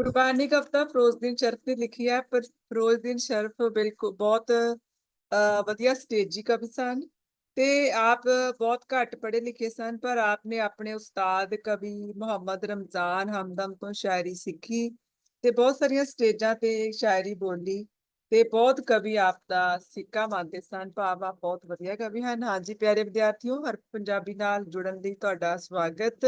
ਕੁਰਬਾਨੀ ਕਵਿਤਾ ਫਿਰੋਜ਼ਦੀਨ ਸ਼ਰਫ ਨੇ ਲਿਖੀ ਹੈ, ਪਰ ਫਿਰੋਜ਼ਦੀਨ ਸ਼ਰਫ ਬਿਲਕੁਲ ਬਹੁਤ ਵਧੀਆ ਸਟੇਜੀ ਕਵੀ ਸਨ। ਤੇ ਆਪ ਬਹੁਤ ਘੱਟ ਪੜ੍ਹੇ ਲਿਖੇ ਸਨ, ਪਰ ਆਪਨੇ ਆਪਣੇ ਉਸਤਾਦ ਕਵੀ ਮੁਹੰਮਦ ਰਮਜ਼ਾਨ ਹਮਦਮ ਤੋਂ ਸ਼ਾਇਰੀ ਸਿੱਖੀ ਤੇ ਬਹੁਤ ਸਾਰੀਆਂ ਸਟੇਜਾਂ ਤੇ ਸ਼ਾਇਰੀ ਬੋਲੀ ਤੇ ਬਹੁਤ ਕਵੀ ਆਪ ਦਾ ਸਿੱਕਾ ਮੰਨਦੇ ਸਨ। ਭਾਵ ਆਪ ਬਹੁਤ ਵਧੀਆ ਕਵੀ ਹਨ। ਹਾਂਜੀ, ਪਿਆਰੇ ਵਿਦਿਆਰਥੀਓ, ਹਰ ਪੰਜਾਬੀ ਨਾਲ ਜੁੜਨ ਲਈ ਤੁਹਾਡਾ ਸਵਾਗਤ।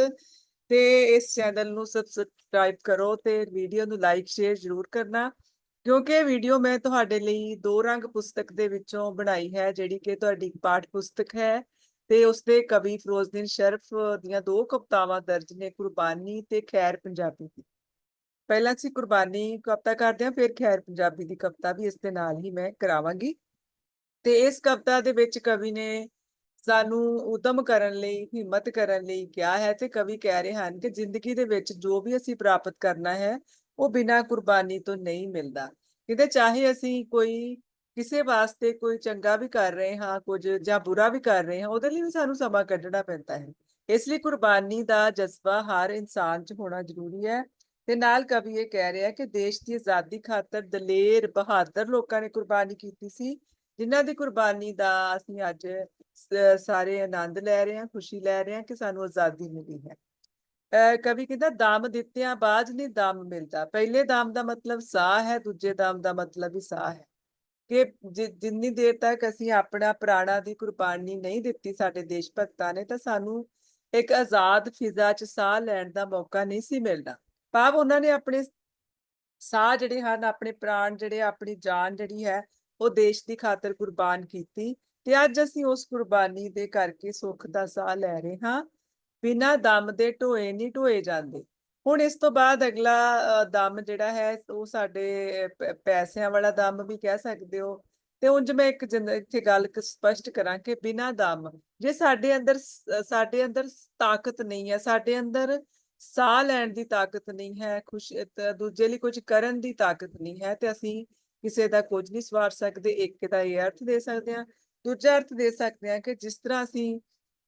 ਤੇ ਇਸ ਚੈਨਲ ਨੂੰ ਸਬਸਕ੍ਰਾਈਬ ਕਰੋ ਤੇ ਵੀਡੀਓ ਨੂੰ ਲਾਈਕ ਸ਼ੇਅਰ ਜ਼ਰੂਰ ਕਰਨਾ, ਕਿਉਂਕਿ ਇਹ ਵੀਡੀਓ ਮੈਂ ਤੁਹਾਡੇ ਲਈ ਦੋ ਰੰਗ ਪੁਸਤਕ ਦੇ ਵਿੱਚੋਂ ਬਣਾਈ ਹੈ, ਜਿਹੜੀ ਕਿ ਤੁਹਾਡੀ ਪਾਠ ਪੁਸਤਕ ਹੈ ਤੇ ਉਸਦੇ ਕਵੀ ਫਿਰੋਜ਼ਦੀਨ ਸ਼ਰਫ ਦੀਆਂ ਦੋ ਕਵਿਤਾਵਾਂ ਦਰਜ ਨੇ, ਕੁਰਬਾਨੀ ਤੇ ਖੈਰ ਪੰਜਾਬੀ ਦੀ। ਪਹਿਲਾਂ ਅਸੀਂ ਕੁਰਬਾਨੀ ਕਵਿਤਾ ਕਰਦੇ ਹਾਂ, ਫਿਰ ਖੈਰ ਪੰਜਾਬੀ ਦੀ ਕਵਿਤਾ ਵੀ ਇਸ ਦੇ ਨਾਲ ਹੀ ਮੈਂ ਕਰਾਵਾਂਗੀ। ਤੇ ਇਸ ਕਵਿਤਾ ਦੇ ਵਿੱਚ ਕਵੀ ਨੇ ਸਾਨੂੰ ਉਦਮ ਕਰਨ ਲਈ, ਹਿੰਮਤ ਕਰਨ ਲਈ ਕਿਹਾ ਹੈ ਤੇ ਕਵੀ ਕਹਿ ਰਹੇ ਹਨ ਕਿ ਜ਼ਿੰਦਗੀ ਦੇ ਵਿੱਚ ਜੋ ਵੀ ਅਸੀਂ ਪ੍ਰਾਪਤ ਕਰਨਾ ਹੈ, ਉਹ ਬਿਨਾਂ ਕੁਰਬਾਨੀ ਤੋਂ ਨਹੀਂ ਮਿਲਦਾ। ਕਿਤੇ ਚਾਹੇ ਅਸੀਂ ਕੋਈ ਕਿਸੇ ਵਾਸਤੇ ਕੋਈ ਚੰਗਾ ਵੀ ਕਰ ਰਹੇ ਹਾਂ, ਕੁਝ ਜਾਂ ਬੁਰਾ ਵੀ ਕਰ ਰਹੇ ਹਾਂ, ਉਹਦੇ ਲਈ ਵੀ ਸਾਨੂੰ ਸਮਾਂ ਕੱਢਣਾ ਪੈਂਦਾ ਹੈ। ਇਸ ਲਈ ਕੁਰਬਾਨੀ ਦਾ ਜਜ਼ਬਾ ਹਰ ਇਨਸਾਨ 'ਚ ਹੋਣਾ ਜ਼ਰੂਰੀ ਹੈ ਤੇ ਨਾਲ ਕਵੀ ਇਹ ਕਹਿ ਰਿਹਾ ਕਿ ਦੇਸ਼ ਦੀ ਆਜ਼ਾਦੀ ਖਾਤਰ ਦਲੇਰ ਬਹਾਦਰ ਲੋਕਾਂ ਨੇ ਕੁਰਬਾਨੀ ਕੀਤੀ ਸੀ, ਜਿਨ੍ਹਾਂ ਦੀ ਕੁਰਬਾਨੀ ਦਾ ਅਸੀਂ ਅੱਜ ਸਾਰੇ ਆਨੰਦ ਲੈ ਰਹੇ ਹਾਂ, ਖੁਸ਼ੀ ਲੈ ਰਹੇ ਹਾਂ ਕਿ ਸਾਨੂੰ ਆਜ਼ਾਦੀ ਮਿਲੀ ਹੈ। ਕਵੀ ਕਹਿੰਦਾ, ਦਮ ਦਿੱਤਿਆਂ ਬਾਅਦ ਨਹੀਂ ਦਮ ਮਿਲਦਾ। ਪਹਿਲੇ ਦਮ ਦਾ ਮਤਲਬ ਸਾਹ ਹੈ, ਦੂਜੇ ਦਮ ਦਾ ਮਤਲਬ ਵੀ ਸਾਹ ਹੈ। ਕਿ ਜਿੰਨੀ ਦੇਰ ਤੱਕ ਅਸੀਂ ਆਪਣਾ ਪ੍ਰਾਣਾ ਦੀ ਕੁਰਬਾਨੀ ਨਹੀਂ ਦਿੱਤੀ ਸਾਡੇ ਦੇਸ਼ ਭਗਤਾਂ ਨੇ, ਤਾਂ ਸਾਨੂੰ ਇੱਕ ਆਜ਼ਾਦ ਫਿਜ਼ਾ 'ਚ ਸਾਹ ਲੈਣ ਦਾ ਮੌਕਾ ਨਹੀਂ ਸੀ ਮਿਲਦਾ। ਭਾਵ ਉਹਨਾਂ ਨੇ ਆਪਣੇ ਸਾਹ ਜਿਹੜੇ ਹਨ, ਆਪਣੇ ਪ੍ਰਾਣ ਜਿਹੜੇ, ਆਪਣੀ ਜਾਨ ਜਿਹੜੀ ਹੈ, ਉਹ ਦੇਸ਼ ਦੀ ਖਾਤਰ ਕੁਰਬਾਨ ਕੀਤੀ। ਤੇ ਅੱਜ ਅਸੀਂ ਉਸ ਕੁਰਬਾਨੀ ਦੇ ਕਰਕੇ ਸੁੱਖ ਦਾ ਸਾਹ ਲੈ ਰਹੇ ਹਾਂ। ਬਿਨਾਂ ਦਮ ਦੇ ਢੋਏ ਨਹੀਂ ਢੋਏ ਜਾਂਦੇ। ਹੁਣ ਇਸ ਤੋਂ ਬਾਅਦ ਅਗਲਾ ਦਮ ਜਿਹੜਾ ਹੈ, ਉਹ ਸਾਡੇ ਪੈਸਿਆਂ ਵਾਲਾ ਦਮ ਵੀ ਕਹਿ ਸਕਦੇ ਹੋ। ਤੇ ਉਂਝ ਮੈਂ ਇੱਕ ਇੱਥੇ ਗੱਲ ਸਪਸ਼ਟ ਕਰਾਂ ਕਿ ਬਿਨਾਂ ਦਮ, ਜੇ ਸਾਡੇ ਅੰਦਰ ਸਾਡੇ ਅੰਦਰ ਤਾਕਤ ਨਹੀਂ ਹੈ, ਸਾਡੇ ਅੰਦਰ ਸਾਹ ਲੈਣ ਦੀ ਤਾਕਤ ਨਹੀਂ ਹੈ, ਖੁਸ਼ ਦੂਜੇ ਲਈ ਕੁਝ ਕਰਨ ਦੀ ਤਾਕਤ ਨਹੀਂ ਹੈ, ਤੇ ਅਸੀਂ ਕਿਸੇ ਦਾ ਕੁਝ ਨਹੀਂ ਸਵਾਰ ਸਕਦੇ, ਇੱਕ ਦਾ ਇਹ ਅਰਥ ਦੇ ਸਕਦੇ ਹਾਂ। ਦੂਜਾ ਅਰਥ ਦੇ ਸਕਦੇ ਹਾਂ ਕਿ ਜਿਸ ਤਰ੍ਹਾਂ ਅਸੀਂ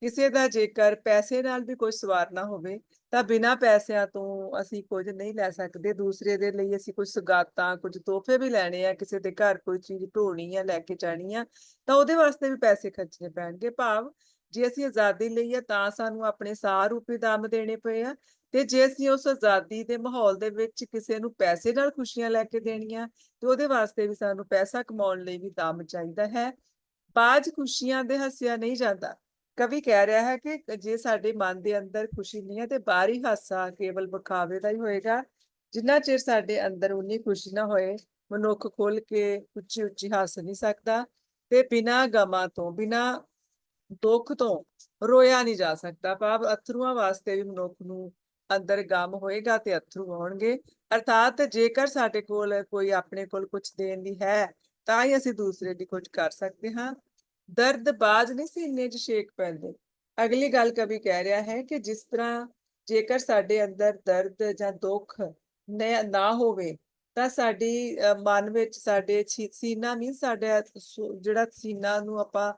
ਕਿਸੇ ਦਾ ਜੇਕਰ ਪੈਸੇ ਨਾਲ ਵੀ ਕੁਝ ਸਵਾਰਨਾ ਹੋਵੇ, ਤਾਂ ਬਿਨਾਂ ਪੈਸਿਆਂ ਤੋਂ ਅਸੀਂ ਕੁਝ ਨਹੀਂ ਲੈ ਸਕਦੇ। ਦੂਸਰੇ ਦੇ ਲਈ ਅਸੀਂ ਕੁਝ ਸੁਗਾਤਾਂ, ਕੁਝ ਤੋਹਫੇ ਵੀ ਲੈਣੇ ਆ, ਕਿਸੇ ਦੇ ਘਰ ਕੋਈ ਚੀਜ਼ ਢੋਣੀ ਆ, ਲੈ ਕੇ ਜਾਣੀ ਆ, ਤਾਂ ਉਹਦੇ ਵਾਸਤੇ ਵੀ ਪੈਸੇ ਖਰਚਣੇ ਪੈਣਗੇ। ਭਾਵ ਜੇ ਅਸੀਂ ਆਜ਼ਾਦੀ ਲਈ ਆ, ਤਾਂ ਸਾਨੂੰ ਆਪਣੇ ਸਾਹ ਰੂਪੀ ਦਮ ਦੇਣੇ ਪਏ ਆ, ਤੇ ਜੇ ਅਸੀਂ ਉਸ ਆਜ਼ਾਦੀ ਦੇ ਮਾਹੌਲ ਦੇ ਵਿੱਚ ਕਿਸੇ ਨੂੰ ਪੈਸੇ ਨਾਲ ਖੁਸ਼ੀਆਂ ਲੈ ਕੇ ਦੇਣੀਆਂ, ਤੇ ਉਹਦੇ ਵਾਸਤੇ ਵੀ ਸਾਨੂੰ ਪੈਸਾ ਕਮਾਉਣ ਲਈ ਵੀ ਦਮ ਚਾਹੀਦਾ ਹੈ। ਬਾਜ ਖੁਸ਼ੀਆਂ ਦੇ ਹੱਸਿਆ ਨਹੀਂ ਜਾਂਦਾ। ਕਵੀ ਕਹਿ ਰਿਹਾ ਹੈ ਕਿ ਜੇ ਸਾਡੇ ਮਨ ਦੇ ਅੰਦਰ ਖੁਸ਼ੀ ਨਹੀਂ ਹੈ ਤੇ ਬਾਹਰੀ ਹਾਸਾ ਕੇਵਲ ਵਿਖਾਵੇ ਦਾ ਹੀ ਹੋਏਗਾ। ਜਿੰਨਾ ਚਿਰ ਸਾਡੇ ਅੰਦਰ ਉਨੀ ਖੁਸ਼ੀ ਨਾ ਹੋਏ, ਮਨੁੱਖ ਖੁੱਲ ਕੇ ਉੱਚੀ ਉੱਚੀ ਹੱਸ ਨਹੀਂ ਸਕਦਾ ਤੇ ਬਿਨਾਂ ਗਮਾਂ ਤੋਂ, ਬਿਨਾਂ ਦੁੱਖ ਤੋਂ ਰੋਇਆ ਨਹੀਂ ਜਾ ਸਕਦਾ। ਭਾਵ ਅਥਰੂਆਂ ਵਾਸਤੇ ਵੀ ਮਨੁੱਖ ਨੂੰ ਅੰਦਰ ਗਮ ਹੋਏਗਾ ਤੇ ਅਥਰੂ ਆਉਣਗੇ। ਅਰਥਾਤ ਜੇਕਰ ਸਾਡੇ ਕੋਲ ਕੋਈ ਆਪਣੇ ਕੋਲ ਕੁਝ ਦੇਣ ਦੀ ਹੈ ਤਾਂ ਹੀ ਅਸੀਂ ਦੂਸਰੇ ਲਈ ਕੁਝ ਕਰ ਸਕਦੇ ਹਾਂ। ਦਰਦ ਬਾਜ ਨਹੀਂ ਸੀਨੇ 'ਚ ਛੇਕ ਪੈਂਦੇ। ਅਗਲੀ ਗੱਲ ਕਵੀ ਕਹਿ ਰਿਹਾ ਹੈ ਕਿ ਜਿਸ ਤਰ੍ਹਾਂ ਜੇਕਰ ਸਾਡੇ ਅੰਦਰ ਦਰਦ ਜਾਂ ਦੁੱਖ ਨਾ ਹੋਵੇ ਤਾਂ ਸਾਡੀ ਅ, ਮਨ ਵਿੱਚ ਸਾਡੇ ਸੀਨਾ ਨਹੀਂ ਸਾਡਾ ਜਿਹੜਾ ਸੀਨਾ ਨੂੰ ਆਪਾਂ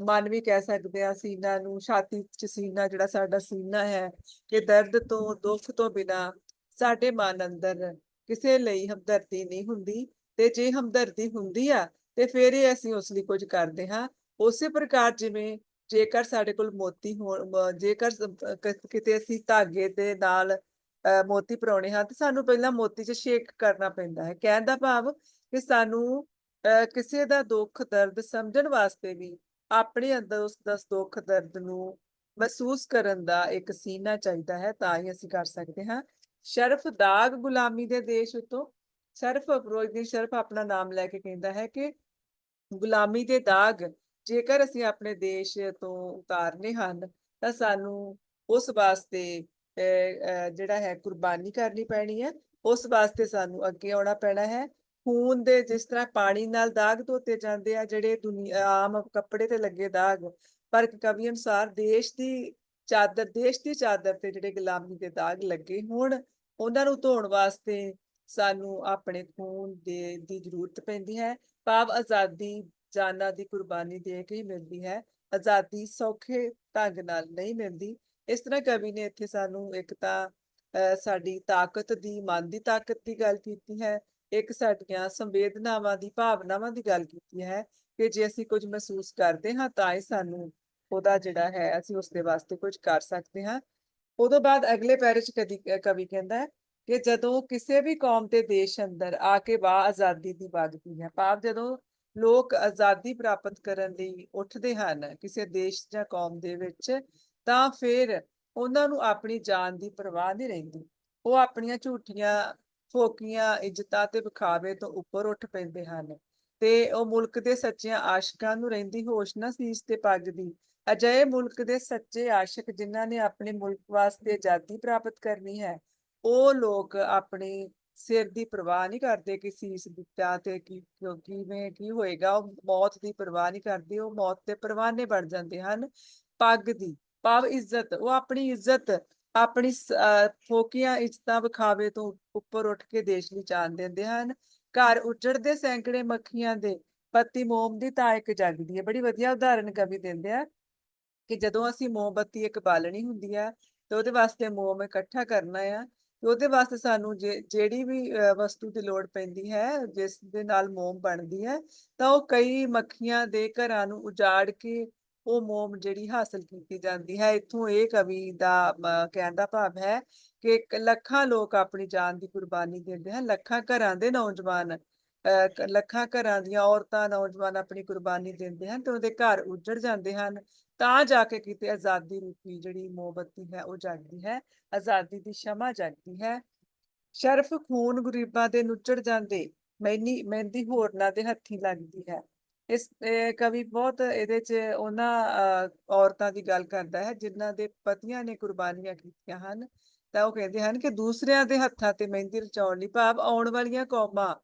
ਮਨ ਵੀ ਕਹਿ ਸਕਦੇ ਆ ਸੀਨਾ ਨੂੰ ਛਾਤੀ 'ਚ ਸੀਨਾ ਜਿਹੜਾ ਸਾਡਾ ਸੀਨਾ ਹੈ ਕਿ ਦਰਦ ਤੋਂ ਦੁੱਖ ਤੋਂ ਬਿਨਾ ਸਾਡੇ ਮਨ ਅੰਦਰ ਕਿਸੇ ਲਈ ਹਮਦਰਦੀ ਨਹੀਂ ਹੁੰਦੀ। ਤੇ ਜੇ ਹਮਦਰਦੀ ਹੁੰਦੀ ਆ ਤੇ ਫਿਰ ਹੀ ਅਸੀਂ ਉਸ ਲਈ ਕੁਝ ਕਰਦੇ ਹਾਂ। ਉਸੇ ਪ੍ਰਕਾਰ ਜਿਵੇਂ ਜੇਕਰ ਸਾਡੇ ਕੋਲ ਮੋਤੀ ਹੋਣ ਜੇਕਰ ਕਿਤੇ ਅਸੀਂ ਧਾਗੇ ਦੇ ਨਾਲ ਮੋਤੀ ਪਰਾਉਣੇ ਹਾਂ ਤੇ ਸਾਨੂੰ ਪਹਿਲਾਂ ਮੋਤੀ 'ਚ ਛੇਕ ਕਰਨਾ ਪੈਂਦਾ ਹੈ। ਕਹਿਣ ਦਾ ਭਾਵ ਕਿ ਸਾਨੂੰ ਅ, ਕਿਸੇ ਦਾ ਦੁੱਖ ਦਰਦ ਸਮਝਣ ਵਾਸਤੇ ਵੀ ਆਪਣੇ ਅੰਦਰ ਉਸ ਦਾ ਦੁੱਖ ਦਰਦ ਨੂੰ ਮਹਿਸੂਸ ਕਰਨ ਦਾ ਇੱਕ ਸੀਨਾ ਚਾਹੀਦਾ ਹੈ ਤਾਂ ਹੀ ਅਸੀਂ ਕਰ ਸਕਦੇ ਹਾਂ। ਸ਼ਰਫ ਦਾਗ ਗੁਲਾਮੀ ਦੇ ਦੇਸ਼ ਉਤੋਂ ਸਿਰਫ ਫਿਰੋਜ਼ਦੀਨ ਸਿਰਫ ਆਪਣਾ ਨਾਮ ਲੈ ਕੇ ਕਹਿੰਦਾ ਹੈ ਕਿ ਗੁਲਾਮੀ ਦੇ ਦਾਗ ਜੇਕਰ ਅਸੀਂ ਆਪਣੇ ਦੇਸ਼ ਤੋਂ ਉਤਾਰਨੇ ਹਨ, ਤਾਂ ਸਾਨੂੰ ਉਸ ਵਾਸਤੇ ਜਿਹੜਾ ਹੈ ਕੁਰਬਾਨੀ ਕਰਨੀ ਪੈਣੀ ਹੈ, ਉਸ ਵਾਸਤੇ ਸਾਨੂੰ ਅੱਗੇ ਆਉਣਾ ਪੈਣਾ ਹੈ। ਖੂਨ ਦੇ ਜਿਸ ਤਰ੍ਹਾਂ ਪਾਣੀ ਨਾਲ ਦਾਗ ਧੋਤੇ ਜਾਂਦੇ ਆ, ਜਿਹੜੇ ਦੁਨੀਆ ਆਮ ਕੱਪੜੇ ਤੇ ਲੱਗੇ ਦਾਗ, ਪਰ ਕਵੀ ਅਨੁਸਾਰ ਦੇਸ਼ ਦੀ ਚਾਦਰ, ਦੇਸ਼ ਦੀ ਚਾਦਰ ਤੇ ਜਿਹੜੇ ਗੁਲਾਮੀ ਦੇ ਦਾਗ ਲੱਗੇ ਹੁਣ, ਉਹਨਾਂ ਨੂੰ ਧੋਣ ਵਾਸਤੇ ਸਾਨੂੰ ਆਪਣੇ ਖੂਨ ਦੇ, ਦੀ ਜ਼ਰੂਰਤ ਪੈਂਦੀ ਹੈ। ਭਾਵ ਆਜ਼ਾਦੀ ਜਾਨਾਂ ਦੀ ਕੁਰਬਾਨੀ ਦੇ ਕੇ ਹੀ ਮਿਲਦੀ ਹੈ। ਆਜ਼ਾਦੀ ਸੌਖੇ ਢੰਗ ਨਾਲ ਨਹੀਂ ਮਿਲਦੀ। ਇਸ ਤਰ੍ਹਾਂ ਕਵੀ ਨੇ ਇੱਥੇ ਸਾਨੂੰ ਇੱਕ ਤਾਂ ਸਾਡੀ ਤਾਕਤ ਦੀ, ਮਨ ਦੀ ਤਾਕਤ ਦੀ ਗੱਲ ਕੀਤੀ ਹੈ। ਇੱਕ ਸਾਡੀਆਂ ਸੰਵੇਦਨਾਵਾਂ ਦੀ, ਭਾਵਨਾਵਾਂ ਦੀ ਗੱਲ ਕੀਤੀ ਹੈ ਕਿ ਜੇ ਅਸੀਂ ਕੁਝ ਮਹਿਸੂਸ ਕਰਦੇ ਹਾਂ ਤਾਂ ਹੀ ਸਾਨੂੰ ਉਹਦਾ ਜਿਹੜਾ ਹੈ, ਅਸੀਂ ਉਸ ਦੇ ਵਾਸਤੇ ਕੁਝ ਕਰ ਸਕਦੇ ਹਾਂ। ਉਦੋਂ ਬਾਅਦ ਅਗਲੇ ਪੈਰੇ 'ਚ ਕਦੀ ਕਵੀ ਕਹਿੰਦਾ ਹੈ ਕਿ ਜਦੋਂ ਕਿਸੇ ਵੀ ਕੌਮ ਤੇ ਦੇਸ਼ ਅੰਦਰ ਆ ਕੇ ਵਾਹ ਆਜ਼ਾਦੀ ਦੀ ਵਗਦੀ ਹੈ, ਭਾਵ ਜਦੋਂ ਲੋਕ ਆਜ਼ਾਦੀ ਪ੍ਰਾਪਤ ਕਰਨ ਲਈ ਉੱਠਦੇ ਹਨ ਕਿਸੇ ਦੇਸ਼ ਜਾਂ ਕੌਮ ਦੇ ਵਿੱਚ, ਤਾਂ ਫਿਰ ਉਹਨਾਂ ਨੂੰ ਆਪਣੀ ਜਾਨ ਦੀ ਪਰਵਾਹ ਨਹੀਂ ਰਹਿੰਦੀ। ਉਹ ਆਪਣੀਆਂ ਝੂਠੀਆਂ, ਫੋਕੀਆਂ ਇੱਜ਼ਤਾਂ ਤੇ ਵਿਖਾਵੇ ਤੋਂ ਉੱਪਰ ਉੱਠ ਪੈਂਦੇ ਹਨ ਤੇ ਉਹ ਮੁਲਕ ਦੇ ਸੱਚਿਆਂ ਆਸ਼ਿਕਾਂ ਨੂੰ ਰਹਿੰਦੀ ਹੋਸ਼ ਨਾ ਸੀਸ ਤੇ ਪੱਗ ਦੀ ਅਜਿਹੇ ਮੁਲਕ ਦੇ ਸੱਚੇ ਆਸ਼ਿਕ ਜਿਨ੍ਹਾਂ ਨੇ ਆਪਣੇ ਮੁਲਕ ਵਾਸਤੇ ਆਜ਼ਾਦੀ ਪ੍ਰਾਪਤ ਕਰਨੀ ਹੈ ਉਹ ਲੋਕ ਆਪਣੇ ਸਿਰ ਦੀ ਪਰਵਾਹ ਨਹੀਂ ਕਰਦੇ ਕਿ ਸੀਸ ਦਿੱਤਾ ਤੇ ਕੀ ਕਿਵੇਂ ਕੀ ਹੋਏਗਾ, ਉਹ ਮੌਤ ਦੀ ਪਰਵਾਹ ਨਹੀਂ ਕਰਦੇ, ਉਹ ਮੌਤ ਤੇ ਪਰਵਾਨੇ ਬਣ ਜਾਂਦੇ ਹਨ। ਪੱਗ ਦੀ ਭਾਵ ਇੱਜ਼ਤ, ਉਹ ਆਪਣੀ ਇੱਜ਼ਤ, ਆਪਣੀ ਫੋਕੀਆਂ ਇੱਜ਼ਤਾਂ ਵਿਖਾਵੇ ਤੋਂ ਉੱਪਰ ਉੱਠ ਕੇ ਦੇਸ਼ ਲਈ ਜਾਨ ਦਿੰਦੇ ਹਨ। ਘਰ ਉਜੜਦੇ ਸੈਂਕੜੇ ਮੱਖੀਆਂ ਦੇ ਪੱਤੀ ਮੋਮ ਦੀ ਤਾਂ ਇੱਕ ਜਗਦੀ ਹੈ। ਬੜੀ ਵਧੀਆ ਉਦਾਹਰਨ ਕਵੀ ਦਿੰਦੇ ਆ ਕਿ ਜਦੋਂ ਅਸੀਂ ਮੋਮਬੱਤੀ ਇੱਕ ਬਾਲਣੀ ਹੁੰਦੀ ਆ ਤੇ ਉਹਦੇ ਵਾਸਤੇ ਮੋਮ ਇਕੱਠਾ ਕਰਨਾ ਆ। ਤੇ ਉਹਦੇ ਵਾਸਤੇ ਸਾਨੂੰ ਜਿਹੜੀ ਵੀ ਵਸਤੂ ਦੀ ਲੋੜ ਪੈਂਦੀ ਹੈ ਜਿਸ ਦੇ ਨਾਲ ਮੋਮ ਬਣਦੀ ਹੈ ਤਾਂ ਉਹ ਕਈ ਮੱਖੀਆਂ ਦੇ ਘਰਾਂ ਨੂੰ ਉਜਾੜ ਕੇ ਉਹ ਮੋਮ ਜਿਹੜੀ ਹਾਸਲ ਕੀਤੀ ਜਾਂਦੀ ਹੈ। ਇੱਥੋਂ ਇਹ ਕਵੀ ਦਾ ਕਹਿਣ ਦਾ ਭਾਵ ਹੈ ਕਿ ਲੱਖਾਂ ਲੋਕ ਆਪਣੀ ਜਾਨ ਦੀ ਕੁਰਬਾਨੀ ਦਿੰਦੇ ਹਨ। ਲੱਖਾਂ ਘਰਾਂ ਦੇ ਨੌਜਵਾਨ ਅਹ, ਲੱਖਾਂ ਘਰਾਂ ਦੀਆਂ ਔਰਤਾਂ ਨੌਜਵਾਨ ਆਪਣੀ ਕੁਰਬਾਨੀ ਦਿੰਦੇ ਹਨ ਤੇ ਉਹਦੇ ਘਰ ਉੱਜੜ ਜਾਂਦੇ ਹਨ। ਤਾਂ ਜਾ ਕੇ ਕਿਤੇ ਆਜ਼ਾਦੀ ਰੂਪੀ ਜਿਹੜੀ ਮੋਮਬੱਤੀ ਹੈ ਉਹ ਜਗਦੀ ਹੈ ਆਜ਼ਾਦੀ ਦੀ ਸ਼ਮਾ ਜਗਦੀ ਹੈ। ਸ਼ਰਫ ਖੂਨ ਗਰੀਬਾਂ ਦੇ ਨੁੱਚੜ ਜਾਂਦੇ ਮੈਨੀ ਮਹਿੰਦੀ ਹੋਰਨਾਂ ਦੇ ਹੱਥੀਂ ਲੱਗਦੀ ਹੈ। ਇਸ ਕਵੀ ਬਹੁਤ ਇਹਦੇ ਚ ਉਹਨਾਂ ਅਹ, ਔਰਤਾਂ ਦੀ ਗੱਲ ਕਰਦਾ ਹੈ ਜਿਨ੍ਹਾਂ ਦੇ ਪਤੀਆਂ ਨੇ ਕੁਰਬਾਨੀਆਂ ਕੀਤੀਆਂ ਹਨ। ਤਾਂ ਉਹ ਕਹਿੰਦੇ ਹਨ ਕਿ ਦੂਸਰਿਆਂ ਦੇ ਹੱਥਾਂ ਤੇ ਮਹਿੰਦੀ ਰਚਾਉਣ ਲਈ ਭਾਵ ਆਉਣ ਵਾਲੀਆਂ ਕੌਮਾਂ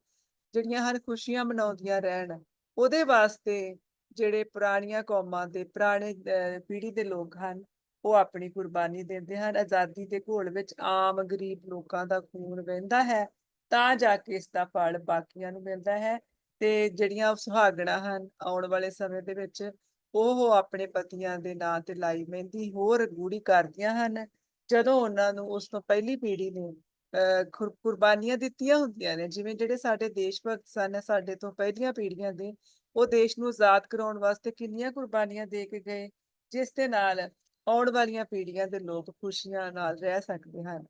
ਜਿਹੜੀਆਂ ਹਨ ਖੁਸ਼ੀਆਂ ਮਨਾਉਂਦੀਆਂ ਰਹਿਣ ਉਹਦੇ ਵਾਸਤੇ ਜਿਹੜੇ ਪੁਰਾਣੀਆਂ ਕੌਮਾਂ ਦੇ ਪੁਰਾਣੇ ਅਹ, ਪੀੜ੍ਹੀ ਦੇ ਲੋਕ ਹਨ ਉਹ ਆਪਣੀ ਕੁਰਬਾਨੀ ਦਿੰਦੇ ਹਨ। ਆਜ਼ਾਦੀ ਦੇ ਘੋਲ ਵਿੱਚ ਆਮ ਗਰੀਬ ਲੋਕਾਂ ਦਾ ਖੂਨ ਵਹਿੰਦਾ ਹੈ ਤਾਂ ਜਾ ਕੇ ਇਸ ਦਾ ਫਲ ਬਾਕੀਆਂ ਨੂੰ ਮਿਲਦਾ ਹੈ। ਤੇ ਜਿਹੜੀਆਂ ਸੁਹਾਗਣਾਂ ਹਨ ਆਉਣ ਵਾਲੇ ਸਮੇਂ ਦੇ ਵਿੱਚ ਉਹ ਆਪਣੇ ਪਤੀਆਂ ਦੇ ਨਾਂ ਤੇ ਲਾਈ ਮਹਿੰਦੀ ਹੋਰ ਗੂੜੀ ਕਰਦੀਆਂ ਹਨ। ਜਦੋਂ ਉਹਨਾਂ ਨੂੰ ਉਸ ਤੋਂ ਪਹਿਲੀ ਪੀੜ੍ਹੀ ਨੇ ਅਹ ਖੁਰ- ਕੁਰਬਾਨੀਆਂ ਦਿੱਤੀਆਂ ਹੁੰਦੀਆਂ ਨੇ ਜਿਵੇਂ ਜਿਹੜੇ ਸਾਡੇ ਦੇਸ਼ ਭਗਤ ਸਨ ਸਾਡੇ ਤੋਂ ਪਹਿਲੀਆਂ ਪੀੜ੍ਹੀਆਂ ਦੇ ਉਹ ਦੇਸ਼ ਨੂੰ ਆਜ਼ਾਦ ਕਰਾਉਣ ਵਾਸਤੇ ਕਿੰਨੀਆਂ ਕੁਰਬਾਨੀਆਂ ਦੇ ਕੇ ਗਏ, ਜਿਸ ਦੇ ਨਾਲ ਆਉਣ ਵਾਲੀਆਂ ਪੀੜ੍ਹੀਆਂ ਦੇ ਲੋਕ ਖੁਸ਼ੀਆਂ ਨਾਲ ਰਹਿ ਸਕਦੇ ਹਨ।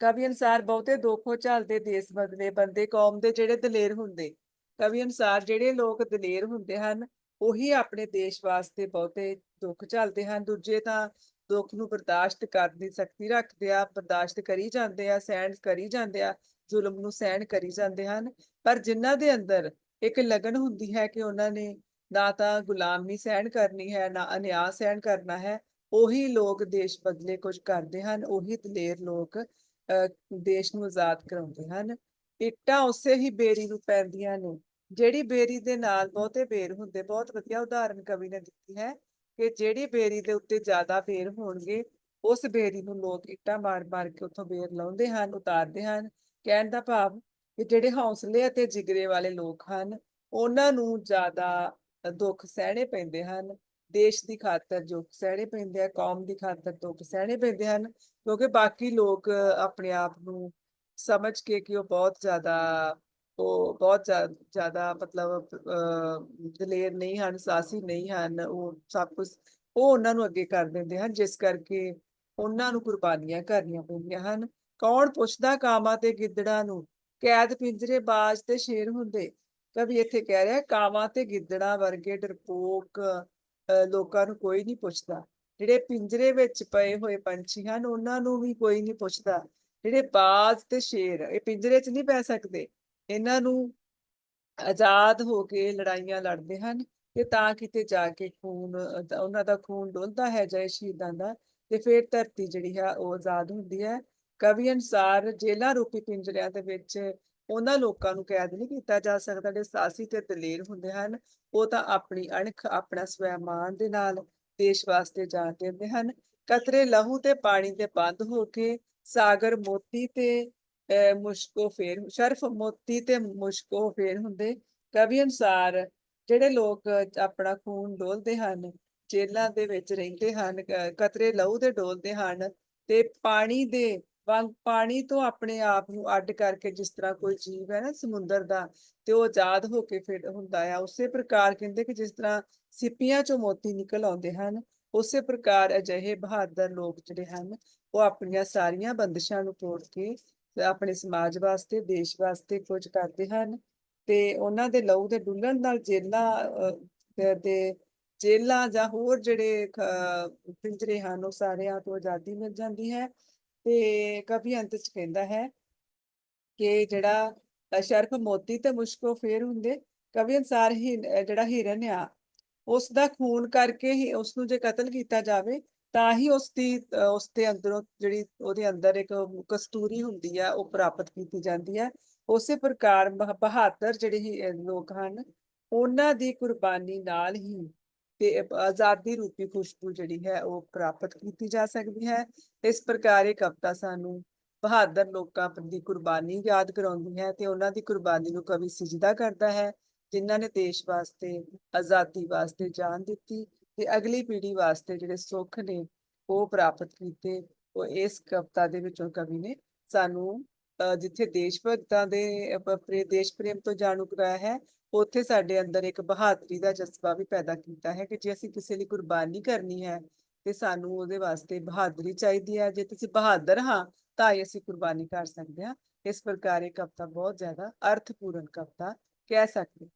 ਕਵੀ ਅਨੁਸਾਰ ਬਹੁਤੇ ਦੁੱਖੋਂ ਝੱਲਦੇ ਦੇਸ਼ ਬਦਲੇ ਬੰਦੇ, ਕੌਮ ਦੇ ਜਿਹੜੇ ਦਲੇਰ ਹੁੰਦੇ। ਕਵੀ ਅਨੁਸਾਰ ਜਿਹੜੇ ਲੋਕ ਦਲੇਰ ਹੁੰਦੇ ਹਨ, ਉਹੀ ਆਪਣੇ ਦੇਸ਼ ਵਾਸਤੇ ਬਹੁਤੇ ਦੁੱਖ ਝੱਲਦੇ ਹਨ। ਦੂਜੇ ਤਾਂ ਦੁੱਖ ਨੂੰ ਬਰਦਾਸ਼ਤ ਕਰਨ ਦੀ ਸ਼ਕਤੀ ਰੱਖਦੇ ਆ, ਬਰਦਾਸ਼ਤ ਕਰੀ ਜਾਂਦੇ ਆ, ਸਹਿਣ ਕਰੀ ਜਾਂਦੇ ਆ, ਜ਼ੁਲਮ ਨੂੰ ਸਹਿਣ ਕਰੀ ਜਾਂਦੇ ਹਨ। ਪਰ ਜਿਨ੍ਹਾਂ ਦੇ ਅੰਦਰ ਇੱਕ ਲਗਨ ਹੁੰਦੀ ਹੈ ਕਿ ਉਹਨਾਂ ਨੇ ਨਾ ਤਾਂ ਗੁਲਾਮੀ ਸਹਿਣ ਕਰਨੀ ਹੈ ਨਾ ਅਨਿਆਂ ਸਹਿਣ ਕਰਨਾ ਹੈ ਉਹੀ ਲੋਕ ਦੇਸ਼ ਬਦਲੇ ਕੁਝ ਕਰਦੇ ਹਨ ਉਹੀ ਦਲੇਰ ਲੋਕ ਅਹ, ਦੇਸ਼ ਨੂੰ ਆਜ਼ਾਦ ਕਰਾਉਂਦੇ ਹਨ। ਇੱਟਾਂ ਉਸੇ ਹੀ ਬੇਰੀ ਨੂੰ ਪੈਂਦੀਆਂ ਨੇ ਜਿਹੜੀ ਬੇਰੀ ਦੇ ਨਾਲ ਬਹੁਤੇ ਬੇਰ ਹੁੰਦੇ ਬਹੁਤ ਵਧੀਆ ਉਦਾਹਰਨ ਕਵੀ ਨੇ ਦਿੱਤੀ ਹੈ ਕਿ ਜਿਹੜੀ ਬੇਰੀ ਦੇ ਉੱਤੇ ਜ਼ਿਆਦਾ ਬੇਰ ਹੋਣਗੇ ਉਸ ਬੇਰੀ ਨੂੰ ਲੋਕ ਇੱਟਾਂ ਮਾਰ-ਮਾਰ ਕੇ ਉੱਥੋਂ ਬੇਰ ਲਾਉਂਦੇ ਹਨ ਉਤਾਰਦੇ ਹਨ ਕਹਿਣ ਦਾ ਭਾਵ ਕਿ ਜਿਹੜੇ ਹੌਸਲੇ ਅਤੇ ਜਿਗਰੇ ਵਾਲੇ ਲੋਕ ਹਨ ਉਹਨਾਂ ਨੂੰ ਜ਼ਿਆਦਾ ਦੁੱਖ ਸਹਿਣੇ ਪੈਂਦੇ ਹਨ। ਦੇਸ਼ ਦੀ ਖਾਤਰ ਦੁੱਖ ਸਹਿਣੇ ਪੈਂਦੇ ਆ ਕੌਮ ਦੀ ਖਾਤਰ ਦੁੱਖ ਸਹਿਣੇ ਪੈਂਦੇ ਹਨ ਕਿਉਂਕਿ ਬਾਕੀ ਲੋਕ ਆਪਣੇ ਆਪ ਨੂੰ ਸਮਝ ਕੇ ਕਿ ਉਹ ਬਹੁਤ ਜ਼ਿਆਦਾ ਉਹ ਬਹੁਤ ਜ਼ਿਆਦਾ ਮਤਲਬ ਅ, ਦਲੇਰ ਨਹੀਂ ਹਨ ਸਾਹਸੀ ਨਹੀਂ ਹਨ ਉਹ ਸਭ ਕੁਝ ਉਹ ਉਹਨਾਂ ਨੂੰ ਅੱਗੇ ਕਰ ਦਿੰਦੇ ਹਨ ਜਿਸ ਕਰਕੇ ਉਹਨਾਂ ਨੂੰ ਕੁਰਬਾਨੀਆਂ ਕਰਨੀਆਂ ਪੈਂਦੀਆਂ ਹਨ। ਕੌਣ ਪੁੱਛਦਾ ਕਾਮਾਂ ਤੇ ਗਿੱਦੜਾਂ ਨੂੰ? ਕੈਦ ਪਿੰਜਰੇ ਬਾਜ ਤੇ ਸ਼ੇਰ ਹੁੰਦੇ। ਕਵੀ ਇੱਥੇ ਕਹਿ ਰਿਹਾ, ਕਾਵਾਂ ਤੇ ਗਿੱਦੜਾਂ ਵਰਗੇ ਡਰਪੋਕ ਲੋਕਾਂ ਨੂੰ ਕੋਈ ਨਹੀਂ ਪੁੱਛਦਾ। ਜਿਹੜੇ ਪਿੰਜਰੇ ਵਿੱਚ ਪਏ ਹੋਏ ਪੰਛੀ ਹਨ, ਉਹਨਾਂ ਨੂੰ ਵੀ ਕੋਈ ਨਹੀਂ ਪੁੱਛਦਾ। ਜਿਹੜੇ ਬਾਜ ਤੇ ਸ਼ੇਰ, ਇਹ ਪਿੰਜਰੇ 'ਚ ਨਹੀਂ ਪੈ ਸਕਦੇ। ਇਹਨਾਂ ਨੂੰ ਆਜ਼ਾਦ ਹੋ ਕੇ ਲੜਾਈਆਂ ਲੜਦੇ ਹਨ ਤੇ ਤਾਂ ਕਿਤੇ ਜਾ ਕੇ ਖੂਨ ਉਹਨਾਂ ਦਾ ਖੂਨ ਡੁੱਲਦਾ ਹੈ ਜੈ ਸ਼ਹੀਦਾਂ ਦਾ। ਤੇ ਫਿਰ ਧਰਤੀ ਜਿਹੜੀ ਹੈ, ਉਹ ਆਜ਼ਾਦ ਹੁੰਦੀ ਹੈ। ਕਵੀ ਅਨੁਸਾਰ ਜੇਲ੍ਹਾਂ ਰੂਪੀ ਪਿੰਜਰਿਆਂ ਦੇ ਵਿੱਚ ਉਹਨਾਂ ਲੋਕਾਂ ਨੂੰ ਕੈਦ ਨਹੀਂ ਕੀਤਾ ਜਾ ਸਕਦਾ ਜਿਹੜੇ ਸਾਹਸੀ ਤੇ ਦਲੇਰ ਹੁੰਦੇ ਹਨ ਉਹ ਤਾਂ ਆਪਣੀ ਅਣਖ ਆਪਣਾ ਸਵੈਮਾਨ ਦੇ ਨਾਲ ਦੇਸ਼ ਵਾਸਤੇ ਜਾਨ ਦਿੰਦੇ ਹਨ। ਕਤਰੇ ਲਹੂ ਤੇ ਪਾਣੀ ਦੇ ਬੰਦ ਹੋ ਕੇ ਸਾਗਰ ਮੋਤੀ ਤੇ ਅਹ, ਮੁਸ਼ਕੋ ਫੇਰ ਸ਼ਰਫ ਮੋਤੀ ਤੇ ਮੁਸ਼ਕੋ ਫੇਰ ਹੁੰਦੇ। ਕਵੀ ਅਨੁਸਾਰ ਜਿਹੜੇ ਲੋਕ ਆਪਣਾ ਖੂਨ ਡੋਲਦੇ ਹਨ ਜੇਲਾਂ ਦੇ ਵਿੱਚ ਰਹਿੰਦੇ ਹਨ ਕਤਰੇ ਲਹੂ ਦੇ ਡੋਲਦੇ ਹਨ ਤੇ ਪਾਣੀ ਦੇ ਪਾਣੀ ਤੋਂ ਆਪਣੇ ਆਪ ਨੂੰ ਅੱਡ ਕਰਕੇ ਜਿਸ ਤਰ੍ਹਾਂ ਕੋਈ ਜੀਵ ਹੈ ਨਾ ਸਮੁੰਦਰ ਦਾ ਤੇ ਉਹ ਆਜ਼ਾਦ ਹੋ ਕੇ ਫਿਰ ਹੁੰਦਾ ਆ ਉਸੇ ਪ੍ਰਕਾਰ ਕਹਿੰਦੇ ਕਿ ਜਿਸ ਤਰ੍ਹਾਂ ਸਿੱਪੀਆਂ ਚੋਂ ਮੋਤੀ ਨਿਕਲ ਆਉਂਦੇ ਹਨ ਉਸੇ ਪ੍ਰਕਾਰ ਅਜਿਹੇ ਬਹਾਦਰ ਲੋਕ ਜਿਹੜੇ ਹਨ ਉਹ ਆਪਣੀਆਂ ਸਾਰੀਆਂ ਬੰਦਸ਼ਾਂ ਨੂੰ ਤੋੜ ਕੇ ਆਪਣੇ ਸਮਾਜ ਵਾਸਤੇ ਦੇਸ਼ ਵਾਸਤੇ ਕੁਝ ਕਰਦੇ ਹਨ ਤੇ ਉਹਨਾਂ ਦੇ ਲਹੂ ਦੇ ਡੁੱਲਣ ਨਾਲ ਜੇਲਾਂ ਅਹ, ਦੇ- ਜੇਲਾਂ ਜਾਂ ਹੋਰ ਜਿਹੜੇ ਪਿੰਜਰੇ ਹਨ ਉਹ ਸਾਰਿਆਂ ਤੋਂ ਆਜ਼ਾਦੀ ਮਿਲ ਜਾਂਦੀ ਹੈ ਤੇ ਕਵੀ ਅੰਤ ਚ ਕਹਿੰਦਾ ਹੈ ਕਿ ਜਿਹੜਾ ਸ਼ਰਫ ਮੋਤੀ ਤੇ ਮੁਸ਼ਕੋ ਫੇਰ ਹੁੰਦੇ, ਕਵੀ ਅਨਸਾਰ ਹੀ ਜਿਹੜਾ ਹਿਰਨ ਆ ਉਸ ਦਾ ਖੂਨ ਕਰਕੇ ਹੀ ਉਸ ਨੂੰ ਜੇ ਕਤਲ ਕੀਤਾ ਜਾਵੇ, ਤਾਂ ਹੀ ਉਸ ਦੀ ਉਸ ਦੇ ਅੰਦਰੋਂ ਜਿਹੜੀ ਉਹਦੇ ਅੰਦਰ ਇੱਕ ਕਸਤੂਰੀ ਹੁੰਦੀ ਆ, ਉਹ ਪ੍ਰਾਪਤ ਕੀਤੀ ਜਾਂਦੀ ਹੈ ਉਸੇ ਪ੍ਰਕਾਰ ਬਹਾਦਰ ਜਿਹੜੇ ਹੀ ਲੋਕ ਹਨ, ਉਹਨਾਂ ਦੀ ਕੁਰਬਾਨੀ ਨਾਲ ਹੀ ਆਜ਼ਾਦੀ ਰੂਪੀ ਖੁਸ਼ਬੂ ਜਿਹੜੀ ਹੈ ਉਹ ਪ੍ਰਾਪਤ ਕੀਤੀ ਜਾ ਸਕਦੀ ਹੈ। ਇਸ ਪ੍ਰਕਾਰ ਇਹ ਕਵਿਤਾ ਸਾਨੂੰ ਬਹਾਦਰ ਲੋਕਾਂ ਦੀ ਕੁਰਬਾਨੀ ਯਾਦ ਕਰਾਉਂਦੀ ਹੈ ਤੇ ਉਹਨਾਂ ਦੀ ਕੁਰਬਾਨੀ ਨੂੰ ਕਵੀ ਸਿਜਦਾ ਕਰਦਾ ਹੈ ਜਿਨ੍ਹਾਂ ਨੇ ਦੇਸ਼ ਵਾਸਤੇ ਆਜ਼ਾਦੀ ਵਾਸਤੇ ਜਾਨ ਦਿੱਤੀ ਤੇ ਅਗਲੀ ਪੀੜ੍ਹੀ ਵਾਸਤੇ ਜਿਹੜੇ ਸੁੱਖ ਨੇ ਉਹ ਪ੍ਰਾਪਤ ਕੀਤੇ। ਉਹ ਇਸ ਕਵਿਤਾ ਦੇ ਵਿੱਚੋਂ ਕਵੀ ਨੇ ਸਾਨੂੰ ਅਹ, ਜਿੱਥੇ ਦੇਸ਼ ਭਗਤਾਂ ਦੇ ਦੇਸ਼ ਪ੍ਰੇਮ ਤੋਂ ਜਾਣੂ ਕਰਾਇਆ ਹੈ ਉੱਥੇ ਸਾਡੇ ਅੰਦਰ ਇੱਕ ਬਹਾਦਰੀ ਦਾ ਜਜ਼ਬਾ ਵੀ ਪੈਦਾ ਕੀਤਾ ਹੈ ਕਿ ਜੇ ਅਸੀਂ ਕਿਸੇ ਲਈ ਕੁਰਬਾਨੀ ਕਰਨੀ ਹੈ ਤੇ ਸਾਨੂੰ ਉਹਦੇ ਵਾਸਤੇ ਬਹਾਦਰੀ ਚਾਹੀਦੀ ਹੈ। ਜੇ ਤੁਸੀਂ ਬਹਾਦਰ ਹਾਂ, ਤਾਂ ਹੀ ਅਸੀਂ ਕੁਰਬਾਨੀ ਕਰ ਸਕਦੇ ਹਾਂ। ਇਸ ਪ੍ਰਕਾਰ ਇਹ ਕਵਿਤਾ ਬਹੁਤ ਜ਼ਿਆਦਾ ਅਰਥਪੂਰਨ ਕਵਿਤਾ ਕਹਿ ਸਕਦੇ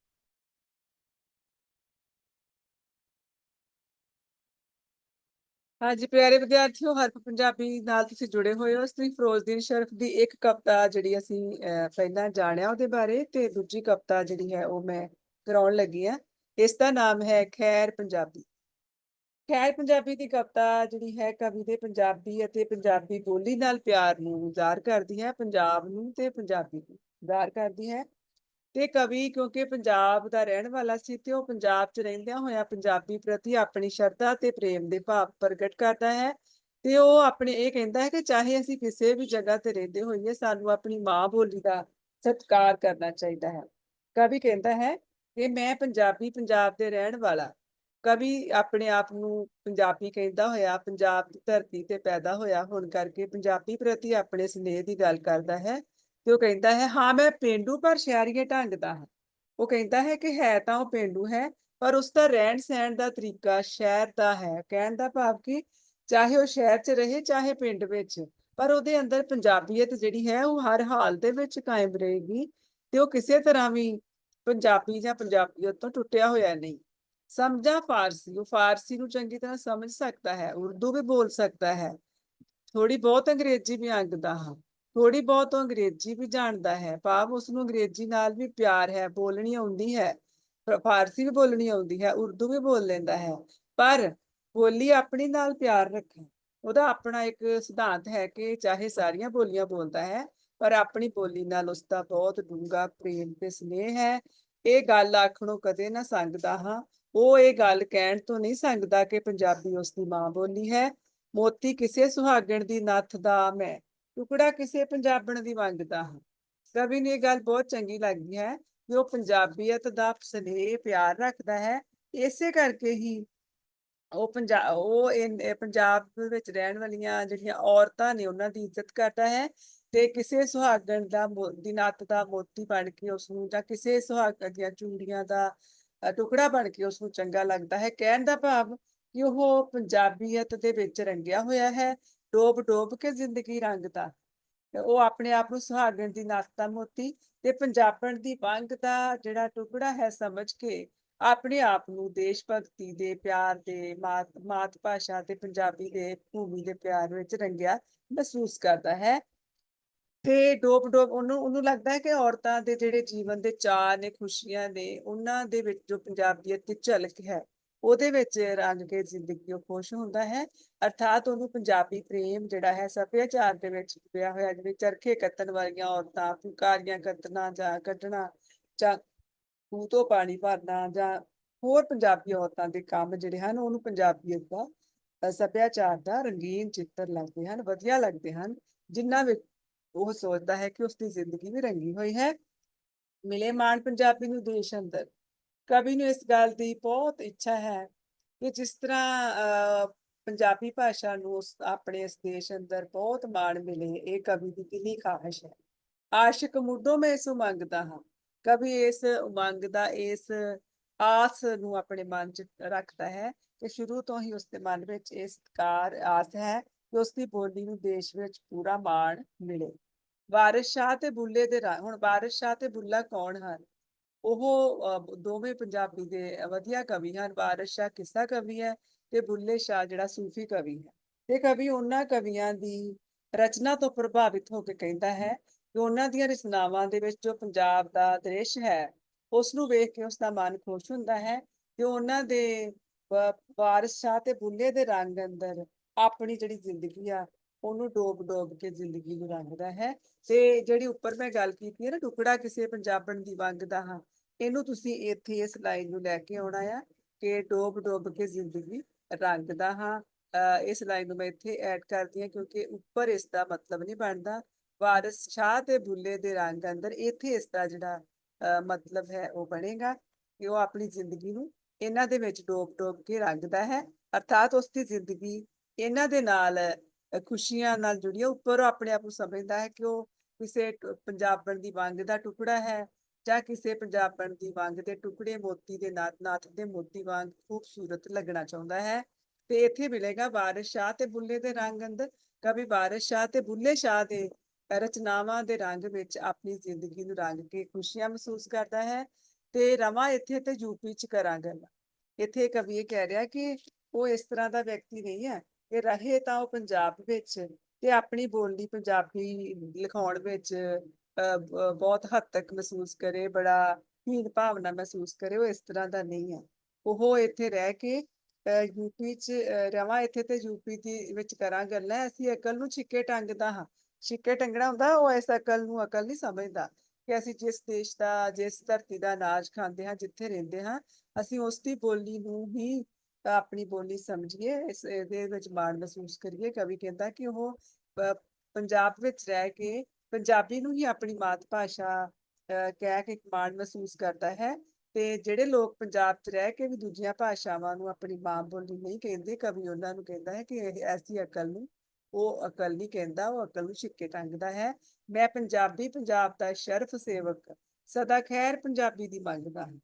ਹਾਂਜੀ, ਪਿਆਰੇ ਵਿਦਿਆਰਥੀਓ ਹਰਫ ਪੰਜਾਬੀ ਨਾਲ ਤੁਸੀਂ ਜੁੜੇ ਹੋਏ ਹੋ। ਸ੍ਰੀ ਫਿਰੋਜ਼ਦੀਨ ਸ਼ਰਫ ਦੀ ਇੱਕ ਕਵਿਤਾ ਜਿਹੜੀ ਅਸੀਂ ਪਹਿਲਾਂ ਜਾਣਿਆ ਉਹਦੇ ਬਾਰੇ ਤੇ ਦੂਜੀ ਕਵਿਤਾ ਜਿਹੜੀ ਹੈ ਉਹ ਮੈਂ ਕਰਾਉਣ ਲੱਗੀ ਆ ਇਸ ਦਾ ਨਾਮ ਹੈ ਖੈਰ ਪੰਜਾਬੀ। ਖੈਰ ਪੰਜਾਬੀ ਦੀ ਕਵਿਤਾ ਜਿਹੜੀ ਹੈ ਕਵੀ ਦੇ ਪੰਜਾਬੀ ਅਤੇ ਪੰਜਾਬੀ ਬੋਲੀ ਨਾਲ ਪਿਆਰ ਨੂੰ ਜ਼ਾਹਰ ਕਰਦੀ ਹੈ, ਪੰਜਾਬ ਨੂੰ ਤੇ ਪੰਜਾਬੀ ਨੂੰ ਜ਼ਾਹਰ ਕਰਦੀ ਹੈ। ਤੇ ਕਵੀ, ਕਿਉਂਕਿ ਪੰਜਾਬ ਦਾ ਰਹਿਣ ਵਾਲਾ ਸੀ ਤੇ ਉਹ ਪੰਜਾਬ 'ਚ ਰਹਿੰਦਿਆਂ ਹੋਇਆ ਪੰਜਾਬੀ ਪ੍ਰਤੀ ਆਪਣੀ ਸ਼ਰਧਾ ਤੇ ਪ੍ਰੇਮ ਦੇ ਭਾਵ ਪ੍ਰਗਟ ਕਰਦਾ ਹੈ। ਤੇ ਉਹ ਆਪਣੇ, ਇਹ ਕਹਿੰਦਾ ਹੈ ਕਿ ਚਾਹੇ ਅਸੀਂ ਕਿਸੇ ਵੀ ਜਗ੍ਹਾ ਤੇ ਰਹਿੰਦੇ ਹੋਈਏ, ਸਾਨੂੰ ਆਪਣੀ ਮਾਂ ਬੋਲੀ ਦਾ ਸਤਿਕਾਰ ਕਰਨਾ ਚਾਹੀਦਾ ਹੈ। ਕਵੀ ਕਹਿੰਦਾ ਹੈ ਕਿ ਮੈਂ ਪੰਜਾਬੀ, ਪੰਜਾਬ ਦੇ ਰਹਿਣ ਵਾਲਾ। ਕਵੀ ਆਪਣੇ ਆਪ ਨੂੰ ਪੰਜਾਬੀ ਕਹਿੰਦਾ ਹੋਇਆ, ਪੰਜਾਬ ਦੀ ਧਰਤੀ ਤੇ ਪੈਦਾ ਹੋਇਆ ਹੋਣ ਕਰਕੇ ਪੰਜਾਬੀ ਪ੍ਰਤੀ ਆਪਣੇ ਸਨੇਹ ਦੀ ਗੱਲ ਕਰਦਾ ਹੈ। ਤੇ ਉਹ ਕਹਿੰਦਾ ਹੈ, ਹਾਂ, ਮੈਂ ਪੇਂਡੂ ਪਰ ਸ਼ਹਿਰੀਏ ਢੰਗ ਦਾ ਹਾਂ। ਉਹ ਕਹਿੰਦਾ ਹੈ ਕਿ ਹੈ ਤਾਂ ਉਹ ਪੇਂਡੂ ਹੈ, ਪਰ ਉਸ ਦਾ ਰਹਿਣ ਸਹਿਣ ਦਾ ਤਰੀਕਾ ਸ਼ਹਿਰ ਦਾ ਹੈ। ਕਹਿਣ ਦਾ ਭਾਵ ਕਿ ਚਾਹੇ ਉਹ ਸ਼ਹਿਰ 'ਚ ਰਹੇ, ਚਾਹੇ ਪਿੰਡ ਵਿੱਚ, ਪਰ ਉਹਦੇ ਅੰਦਰ ਪੰਜਾਬੀਅਤ ਜਿਹੜੀ ਹੈ, ਉਹ ਹਰ ਹਾਲ ਦੇ ਵਿੱਚ ਕਾਇਮ ਰਹੇਗੀ ਤੇ ਉਹ ਕਿਸੇ ਤਰ੍ਹਾਂ ਵੀ ਪੰਜਾਬੀ ਜਾਂ ਪੰਜਾਬੀਅਤ ਤੋਂ ਟੁੱਟਿਆ ਹੋਇਆ ਨਹੀਂ। ਸਮਝਾ ਫਾਰਸੀ, ਉਹ ਫਾਰਸੀ ਨੂੰ ਚੰਗੀ ਤਰ੍ਹਾਂ ਸਮਝ ਸਕਦਾ ਹੈ, ਉਰਦੂ ਵੀ ਬੋਲ ਸਕਦਾ ਹੈ। ਥੋੜੀ ਬਹੁਤ ਅੰਗਰੇਜ਼ੀ ਵੀ ਆਂਗਦਾ ਹਾਂ। ਥੋੜੀ ਬਹੁਤ ਉਹ ਅੰਗਰੇਜ਼ੀ ਵੀ ਜਾਣਦਾ ਹੈ। ਭਾਵ ਉਸ ਨੂੰ ਅੰਗਰੇਜ਼ੀ ਨਾਲ ਵੀ ਪਿਆਰ ਹੈ, ਬੋਲਣੀ ਆਉਂਦੀ ਹੈ। ਫਾਰਸੀ ਵੀ ਬੋਲਣੀ ਆਉਂਦੀ ਹੈ, ਉਰਦੂ ਵੀ ਬੋਲ ਲੈਂਦਾ ਹੈ। ਪਰ ਬੋਲੀ ਆਪਣੀ ਨਾਲ ਪਿਆਰ ਰੱਖੇ। ਉਹਦਾ ਆਪਣਾ ਇੱਕ ਸਿਧਾਂਤ ਹੈ ਕਿ ਚਾਹੇ ਸਾਰੀਆਂ ਬੋਲੀਆਂ ਬੋਲਦਾ ਹੈ, ਪਰ ਆਪਣੀ ਬੋਲੀ ਨਾਲ ਉਸਦਾ ਬਹੁਤ ਡੂੰਘਾ ਪ੍ਰੇਮ ਤੇ ਸਨੇਹ ਹੈ। ਇਹ ਗੱਲ ਆਖਣੋਂ ਕਦੇ ਨਾ ਸੰਗਦਾ ਹਾਂ। ਉਹ ਇਹ ਗੱਲ ਕਹਿਣ ਤੋਂ ਨਹੀਂ ਸੰਗਦਾ ਕਿ ਪੰਜਾਬੀ ਉਸਦੀ ਮਾਂ ਬੋਲੀ ਹੈ। ਮੋਤੀ ਕਿਸੇ ਸੁਹਾਗਣ ਦੀ ਨੱਥ ਦਾ ਮੈਂ ਟੁਕੜਾ ਕਿਸੇ ਪੰਜਾਬਣ ਦੀ ਮੰਗਦਾ ਹਾਂ। ਕਵੀ ਨੂੰ ਇਹ ਗੱਲ ਬਹੁਤ ਚੰਗੀ ਲੱਗਦੀ ਹੈ ਕਿ ਉਹ ਪੰਜਾਬੀਅਤ ਦਾ ਸਨੇਹ ਪਿਆਰ ਰੱਖਦਾ ਹੈ। ਇਸੇ ਕਰਕੇ ਹੀ ਉਹ ਪੰਜਾਬ ਉਹ ਪੰਜਾਬ ਵਿੱਚ ਰਹਿਣ ਵਾਲੀਆਂ ਜਿਹੜੀਆਂ ਔਰਤਾਂ ਨੇ ਉਹਨਾਂ ਦੀ ਇੱਜ਼ਤ ਕਰਦਾ ਹੈ ਤੇ ਕਿਸੇ ਸੁਹਾਗਣ ਦਾ ਮੋ- ਦੀ ਨੱਤ ਦਾ ਮੋਤੀ ਬਣ ਕੇ ਉਸ ਨੂੰ ਜਾਂ ਕਿਸੇ ਸੁਹਾਗਣ ਦੀਆਂ ਚੂੜੀਆਂ ਦਾ ਟੁਕੜਾ ਬਣ ਕੇ ਉਸ ਨੂੰ ਚੰਗਾ ਲੱਗਦਾ ਹੈ। ਕਹਿਣ ਦਾ ਭਾਵ ਕਿ ਉਹ ਪੰਜਾਬੀਅਤ ਦੇ ਵਿੱਚ ਰੰਗਿਆ ਹੋਇਆ ਹੈ। ਡੋਬ ਡੋਬ ਕੇ ਜ਼ਿੰਦਗੀ ਰੰਗਦਾ। ਉਹ ਆਪਣੇ ਆਪ ਨੂੰ ਸੁਹਾਗਣ ਦੀ ਨੱਤ ਮੋਤੀ ਤੇ ਪੰਜਾਬਣ ਦੀ ਵੰਗ ਦਾ ਜਿਹੜਾ ਟੁਕੜਾ ਹੈ ਸਮਝ ਕੇ ਆਪਣੇ ਆਪ ਨੂੰ ਦੇਸ਼ ਭਗਤੀ ਦੇ ਪਿਆਰ ਦੇ, ਮਾਤ ਮਾਤ ਭਾਸ਼ਾ ਤੇ ਪੰਜਾਬੀ ਦੇ, ਭੂਮੀ ਦੇ ਪਿਆਰ ਵਿੱਚ ਰੰਗਿਆ ਮਹਿਸੂਸ ਕਰਦਾ ਹੈ। ਤੇ ਡੋਬ ਡੋਬ ਉਹਨੂੰ ਉਹਨੂੰ ਲੱਗਦਾ ਹੈ ਕਿ ਔਰਤਾਂ ਦੇ ਜਿਹੜੇ ਜੀਵਨ ਦੇ ਚਾਅ ਨੇ, ਖੁਸ਼ੀਆਂ ਨੇ, ਉਹਨਾਂ ਦੇ ਵਿੱਚ ਜੋ ਪੰਜਾਬੀਅਤ ਦੀ ਝਲਕ ਹੈ ਉਹਦੇ ਵਿੱਚ ਰੰਗ ਕੇ ਜ਼ਿੰਦਗੀ ਉਹ ਖੁਸ਼ ਹੁੰਦਾ ਹੈ। ਅਰਥਾਤ ਉਹਨੂੰ ਪੰਜਾਬੀ ਪ੍ਰੇਮ ਜਿਹੜਾ ਹੈ, ਸੱਭਿਆਚਾਰ ਦੇ ਵਿੱਚ ਪਿਆ ਹੋਇਆ, ਜਿਵੇਂ ਚਰਖੇ ਕੱਤਣ ਵਾਲੀਆਂ ਔਰਤਾਂ, ਫੁਲਕਾਰੀਆਂ ਕੱਤਣਾ ਜਾਂ ਕੱਢਣਾ, ਜਾਂ ਖੂਹ ਤੋਂ ਪਾਣੀ ਭਰਨਾ ਜਾਂ ਹੋਰ ਪੰਜਾਬੀ ਔਰਤਾਂ ਦੇ ਕੰਮ ਜਿਹੜੇ ਹਨ, ਉਹਨੂੰ ਪੰਜਾਬੀਅਤ ਦਾ ਸੱਭਿਆਚਾਰ ਦਾ ਰੰਗੀਨ ਚਿੱਤਰ ਲੱਗਦੇ ਹਨ, ਵਧੀਆ ਲੱਗਦੇ ਹਨ ਜਿਨ੍ਹਾਂ ਵਿੱਚ ਉਹ ਸੋਚਦਾ ਹੈ ਕਿ ਉਸਦੀ ਜ਼ਿੰਦਗੀ ਵੀ ਰੰਗੀ ਹੋਈ ਹੈ। ਮਿਲੇ ਮਾਣ ਪੰਜਾਬੀ ਨੂੰ ਦੇਸ਼ ਅੰਦਰ। ਕਵੀ ਨੂੰ ਇਸ ਗੱਲ ਦੀ ਬਹੁਤ ਇੱਛਾ ਹੈ ਕਿ ਜਿਸ ਤਰ੍ਹਾਂ ਅਹ, ਪੰਜਾਬੀ ਭਾਸ਼ਾ ਨੂੰ ਉਸ ਆਪਣੇ ਇਸ ਦੇਸ਼ ਅੰਦਰ ਬਹੁਤ ਮਾਣ ਮਿਲੇ ਇਹ ਕਵੀ ਦੀ ਦਿਲੀ ਖਾਹਿਸ਼ ਹੈ। ਆਸ਼ਿਕ ਮੁੱਢੋਂ ਮੈਂ ਇਸ ਉਮੰਗ ਦਾ ਹਾਂ। ਕਵੀ ਇਸ ਉਮੰਗ ਦਾ ਇਸ ਆਸ ਨੂੰ ਆਪਣੇ ਮਨ 'ਚ ਰੱਖਦਾ ਹੈ ਕਿ ਸ਼ੁਰੂ ਤੋਂ ਹੀ ਉਸਦੇ ਮਨ ਵਿੱਚ ਇਸ ਕਾਰ ਆਸ ਹੈ ਕਿ ਉਸਦੀ ਬੋਲੀ ਨੂੰ ਦੇਸ਼ ਵਿੱਚ ਪੂਰਾ ਮਾਣ ਮਿਲੇ। ਵਾਰਿਸ ਸ਼ਾਹ ਤੇ ਬੁੱਲੇ ਦੇ ਰਾ ਹੁਣ ਵਾਰਿਸ ਸ਼ਾਹ ਤੇ ਬੁੱਲਾ ਕੌਣ ਹਨ? ਉਹ ਦੋਵੇਂ ਪੰਜਾਬੀ ਦੇ ਵਧੀਆ ਕਵੀ ਹਨ ਵਾਰਿਸ ਸ਼ਾਹ ਕਿੱਸਾ ਕਵੀ ਹੈ ਤੇ ਬੁੱਲੇ ਸ਼ਾਹ ਜਿਹੜਾ ਸੂਫੀ ਕਵੀ ਹੈ। ਤੇ ਕਵੀ ਉਹਨਾਂ ਕਵੀਆਂ ਦੀ ਰਚਨਾ ਤੋਂ ਪ੍ਰਭਾਵਿਤ ਹੋ ਕੇ ਕਹਿੰਦਾ ਹੈ ਕਿ ਉਹਨਾਂ ਦੀਆਂ ਰਚਨਾਵਾਂ ਦੇ ਵਿੱਚ ਜੋ ਪੰਜਾਬ ਦਾ ਦ੍ਰਿਸ਼ ਹੈ ਉਸ ਨੂੰ ਵੇਖ ਕੇ ਉਸ ਦਾ ਮਨ ਖੁਸ਼ ਹੁੰਦਾ ਹੈ ਤੇ ਉਹਨਾਂ ਦੇ ਵ- ਵਾਰਿਸ ਸ਼ਾਹ ਤੇ ਬੁੱਲੇ ਦੇ ਰੰਗ ਅੰਦਰ ਆਪਣੀ ਜਿਹੜੀ ਜ਼ਿੰਦਗੀ ਆ, ਉਹਨੂੰ ਡੋਬ ਡੋਬ ਕੇ ਜ਼ਿੰਦਗੀ ਨੂੰ ਰੰਗਦਾ ਹੈ ਤੇ ਜਿਹੜੀ ਉੱਪਰ ਮੈਂ ਗੱਲ ਕੀਤੀ ਹੈ ਨਾ, ਟੁਕੜਾ ਕਿਸੇ ਪੰਜਾਬਣ ਦੀ ਵੰਗ ਦਾ ਹਾਂ ਇਹਨੂੰ ਤੁਸੀਂ ਇੱਥੇ ਇਸ ਲਾਈਨ ਨੂੰ ਲੈ ਕੇ ਆਉਣਾ ਆ ਕਿ ਡੋਬ ਡੋਬ ਕੇ ਜ਼ਿੰਦਗੀ ਰੰਗਦਾ ਹਾਂ। ਇਸ ਲਾਈਨ ਨੂੰ ਮੈਂ ਇੱਥੇ ਐਡ ਕਰਦੀ ਹਾਂ ਕਿਉਂਕਿ ਉੱਪਰ ਇਸ ਦਾ ਮਤਲਬ ਨਹੀਂ ਬਣਦਾ। ਵਾਰਿਸ ਸ਼ਾਹ ਤੇ ਬੁੱਲੇ ਦੇ ਰੰਗ ਅੰਦਰ ਇੱਥੇ ਇਸ ਦਾ ਜਿਹੜਾ ਮਤਲਬ ਹੈ ਉਹ ਬਣੇਗਾ ਕਿ ਉਹ ਆਪਣੀ ਜ਼ਿੰਦਗੀ ਨੂੰ ਇਹਨਾਂ ਦੇ ਵਿੱਚ ਡੋਬ ਡੋਬ ਕੇ ਰੰਗਦਾ ਹੈ। ਅਰਥਾਤ ਉਸ ਦੀ ਜ਼ਿੰਦਗੀ ਇਹਨਾਂ ਦੇ ਨਾਲ ਖੁਸ਼ੀਆਂ ਨਾਲ ਜੁੜੀ ਹੈ। ਉੱਪਰ ਉਹ ਆਪਣੇ ਆਪ ਨੂੰ ਸਮਝਦਾ ਹੈ ਕਿ ਉਹ ਕਿਸੇ ਪੰਜਾਬਣ ਦੀ ਵੰਗ ਦਾ ਟੁਕੜਾ ਹੈ। ਜਾਂ ਕਿਸੇ ਪੰਜਾਬਣ ਦੀ ਵੰਗ ਦੇ ਟੁਕੜੇ ਮੋਤੀ ਦੇ ਨਾਤ ਨਾਥ ਦੇ ਮੋਤੀ ਵਾਂਗ ਖੂਬਸੂਰਤ ਲੱਗਣਾ ਚਾਹੁੰਦਾ ਹੈ। ਤੇ ਇੱਥੇ ਮਿਲੇਗਾ ਵਾਰਿਸ ਸ਼ਾਹ ਤੇ ਬੁੱਲੇ ਦੇ ਰੰਗ ਅੰਦਰ। ਕਵੀ ਵਾਰਿਸ ਸ਼ਾਹ ਤੇ ਬੁੱਲੇ ਸ਼ਾਹ ਦੇ ਰਚਨਾਵਾਂ ਦੇ ਰੰਗ ਵਿੱਚ ਆਪਣੀ ਜ਼ਿੰਦਗੀ ਨੂੰ ਰੰਗ ਕੇ ਖੁਸ਼ੀਆਂ ਮਹਿਸੂਸ ਕਰਦਾ ਹੈ। ਤੇ ਰਵਾਂ ਇੱਥੇ ਤੇ ਯੂਪੀ ਚ ਕਰਾਂ ਗੱਲਾਂ ਇੱਥੇ ਕਵੀ ਇਹ ਕਹਿ ਰਿਹਾ ਕਿ ਉਹ ਇਸ ਤਰ੍ਹਾਂ ਦਾ ਵਿਅਕਤੀ ਨਹੀਂ ਹੈ। ਇਹ ਰਹੇ ਤਾਂ ਉਹ ਪੰਜਾਬ ਵਿੱਚ ਤੇ ਆਪਣੀ ਬੋਲੀ ਪੰਜਾਬੀ ਲਿਖਾਉਣ ਵਿੱਚ ਬਹੁਤ ਹੱਦ ਤੱਕ ਮਹਿਸੂਸ ਕਰੇ, ਬੜਾ ਹੀਨ ਭਾਵਨਾ ਮਹਿਸੂਸ ਕਰੇ, ਉਹ ਇਸ ਤਰ੍ਹਾਂ ਦਾ ਨਹੀਂ ਹੈ। ਉਹ ਇੱਥੇ ਰਹਿ ਕੇ ਯੂਪੀ ਚ ਰਵਾਂ, ਇੱਥੇ ਤੇ ਯੂਪੀ ਦੀ ਵਿੱਚ ਕਰਾਂ ਗੱਲਾਂ, ਅਸੀਂ ਅਕਲ ਨੂੰ ਛਿੱਕੇ ਟੰਗਦਾ ਹਾਂ। ਛਿੱਕੇ ਟੰਗਣਾ ਹੁੰਦਾ, ਉਹ ਇਸ ਅਕਲ ਨੂੰ ਅਕਲ ਨਹੀਂ ਸਮਝਦਾ ਕਿ ਅਸੀਂ ਜਿਸ ਦੇਸ਼ ਦਾ, ਜਿਸ ਧਰਤੀ ਦਾ ਅਨਾਜ ਖਾਂਦੇ ਹਾਂ, ਜਿੱਥੇ ਰਹਿੰਦੇ ਹਾਂ, ਅਸੀਂ ਉਸ ਦੀ ਬੋਲੀ ਨੂੰ ਹੀ ਆਪਣੀ ਬੋਲੀ ਸਮਝੀਏ, ਇਸ, ਇਹਦੇ ਵਿੱਚ ਮਾਣ ਮਹਿਸੂਸ ਕਰੀਏ। ਕਵੀ ਕਹਿੰਦਾ ਕਿ ਉਹ ਪੰਜਾਬ ਵਿੱਚ ਰਹਿ ਕੇ ਪੰਜਾਬੀ ਨੂੰ ਹੀ ਆਪਣੀ ਮਾਤ ਭਾਸ਼ਾ ਅਹ, ਕਹਿ ਕੇ ਮਾਣ ਮਹਿਸੂਸ ਕਰਦਾ ਹੈ ਤੇ ਜਿਹੜੇ ਲੋਕ ਪੰਜਾਬ 'ਚ ਰਹਿ ਕੇ ਵੀ ਦੂਜੀਆਂ ਭਾਸ਼ਾਵਾਂ ਨੂੰ ਆਪਣੀ ਮਾਂ ਬੋਲੀ ਨਹੀਂ ਕਹਿੰਦੇ ਕਵੀ ਉਹਨਾਂ ਨੂੰ ਕਹਿੰਦਾ ਹੈ ਕਿ ਇਹ ਐਸੀ ਅਕਲ ਨੂੰ ਉਹ ਅਕਲ ਨਹੀਂ ਕਹਿੰਦਾ ਉਹ ਅਕਲ ਨੂੰ ਛਿੱਕੇ ਟੰਗਦਾ ਹੈ। ਮੈਂ ਪੰਜਾਬੀ ਪੰਜਾਬ ਦਾ ਸ਼ਰਫ ਸੇਵਕ ਸਦਾ ਖੈਰ ਪੰਜਾਬੀ ਦੀ ਮੰਗਦਾ ਹਾਂ।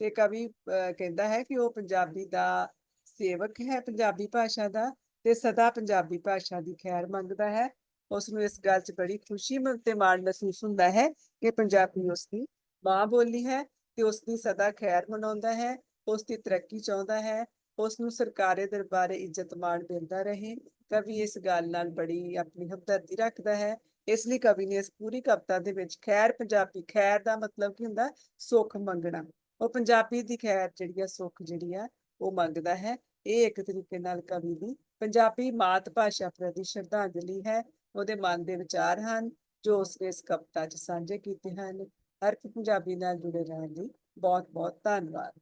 ਤੇ ਕਵੀ ਅਹ, ਕਹਿੰਦਾ ਹੈ ਕਿ ਉਹ ਪੰਜਾਬੀ ਦਾ ਸੇਵਕ ਹੈ ਪੰਜਾਬੀ ਭਾਸ਼ਾ ਦਾ ਤੇ ਸਦਾ ਪੰਜਾਬੀ ਭਾਸ਼ਾ ਦੀ ਖੈਰ ਮੰਗਦਾ ਹੈ। ਉਸ ਨੂੰ ਇਸ ਗੱਲ 'ਚ ਬੜੀ ਖੁਸ਼ੀ ਤੇ ਮਾਣ ਮਹਿਸੂਸ ਹੁੰਦਾ ਹੈ ਕਿ ਪੰਜਾਬੀ ਉਸ ਦੀ ਮਾਂ ਬੋਲੀ ਹੈ ਤੇ ਉਸ ਦੀ ਸਦਾ ਖੈਰ ਮਨਾਉਂਦਾ ਹੈ ਉਸ ਦੀ ਤਰੱਕੀ ਚਾਹੁੰਦਾ ਹੈ ਉਸ ਨੂੰ ਸਰਕਾਰੇ ਦਰਬਾਰੇ ਇੱਜ਼ਤ ਮਾਣ ਦਿੰਦਾ ਰਹੇ। ਕਵੀ ਇਸ ਗੱਲ ਨਾਲ ਬੜੀ ਆਪਣੀ ਹਮਦਰਦੀ ਰੱਖਦਾ ਹੈ। ਇਸ ਲਈ ਕਵੀ ਨੇ ਇਸ ਪੂਰੀ ਕਵਿਤਾ ਦੇ ਵਿੱਚ ਖੈਰ ਪੰਜਾਬੀ ਖੈਰ ਦਾ ਮਤਲਬ ਕੀ ਹੁੰਦਾ? ਸੁੱਖ ਮੰਗਣਾ। ਉਹ ਪੰਜਾਬੀ ਦੀ ਖੈਰ ਜਿਹੜੀ ਆ, ਸੁੱਖ ਜਿਹੜੀ ਆ, ਉਹ ਮੰਗਦਾ ਹੈ। ਇਹ ਇੱਕ ਤਰੀਕੇ ਨਾਲ ਕਵੀ ਦੀ ਪੰਜਾਬੀ ਮਾਤ ਭਾਸ਼ਾ ਪ੍ਰਤੀ ਸ਼ਰਧਾਂਜਲੀ ਹੈ। ਉਹਦੇ ਮਨ ਦੇ ਵਿਚਾਰ ਹਨ, ਜੋ ਉਸਨੇ ਇਸ ਕਵਿਤਾ 'ਚ ਸਾਂਝੇ ਕੀਤੇ ਹਨ। ਹਰ ਇੱਕ ਪੰਜਾਬੀ ਨਾਲ ਜੁੜੇ ਰਹਿਣ ਲਈ ਬਹੁਤ ਬਹੁਤ ਧੰਨਵਾਦ।